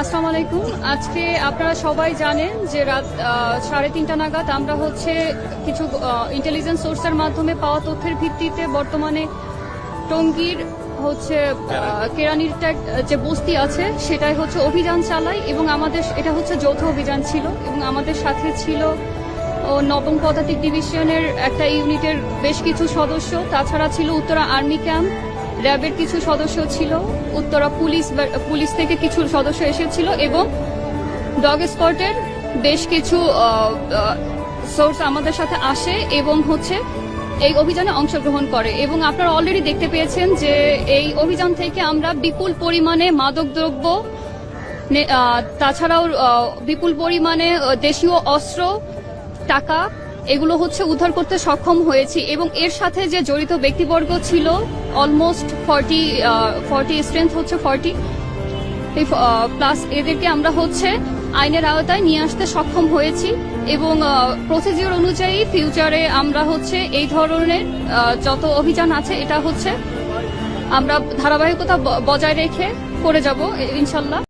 আসসালামু আলাইকুম। আজকে আপনারা সবাই জানেন যে রাত সাড়ে তিনটা নাগাদ আমরা হচ্ছে কিছু ইন্টেলিজেন্স সোর্সের মাধ্যমে পাওয়া তথ্যের ভিত্তিতে বর্তমানে টঙ্গীর হচ্ছে কেরানির। যে বস্তি আছে সেটাই হচ্ছে অভিযান চালাই এবং আমাদের এটা হচ্ছে যৌথ অভিযান ছিল এবং আমাদের সাথে ছিল ও নবম পদাতিক ডিভিশনের একটা ইউনিটের বেশ কিছু সদস্য। তাছাড়া ছিল উত্তরা আর্মি ক্যাম্প র্যাবের কিছু সদস্য ছিল, উত্তরা পুলিশ পুলিশ থেকে কিছু সদস্য এসেছিল এবং ডগ স্কোয়াডের বেশ কিছু সোর্স আমাদের সাথে আসে এবং হচ্ছে এই অভিযানে অংশগ্রহণ করে। এবং আপনারা অলরেডি দেখতে পেয়েছেন যে এই অভিযান থেকে আমরা বিপুল পরিমাণে মাদকদ্রব্য তাছাড়াও বিপুল পরিমাণে দেশীয় অস্ত্র, টাকা এগুলো হচ্ছে উদ্ধার করতে সক্ষম হয়েছি এবং এর সাথে যে জড়িত ব্যক্তিবর্গ ছিল অলমোস্ট ফর্টি ফর্টি স্ট্রেংথ হচ্ছে ফর্টি প্লাস এদেরকে আমরা হচ্ছে আইনের আওতায় নিয়ে আসতে সক্ষম হয়েছি এবং প্রসিজিওর অনুযায়ী ফিউচারে আমরা হচ্ছে এই ধরনের যত অভিযান আছে এটা হচ্ছে আমরা ধারাবাহিকতা বজায় রেখে করে যাব ইনশাল্লাহ।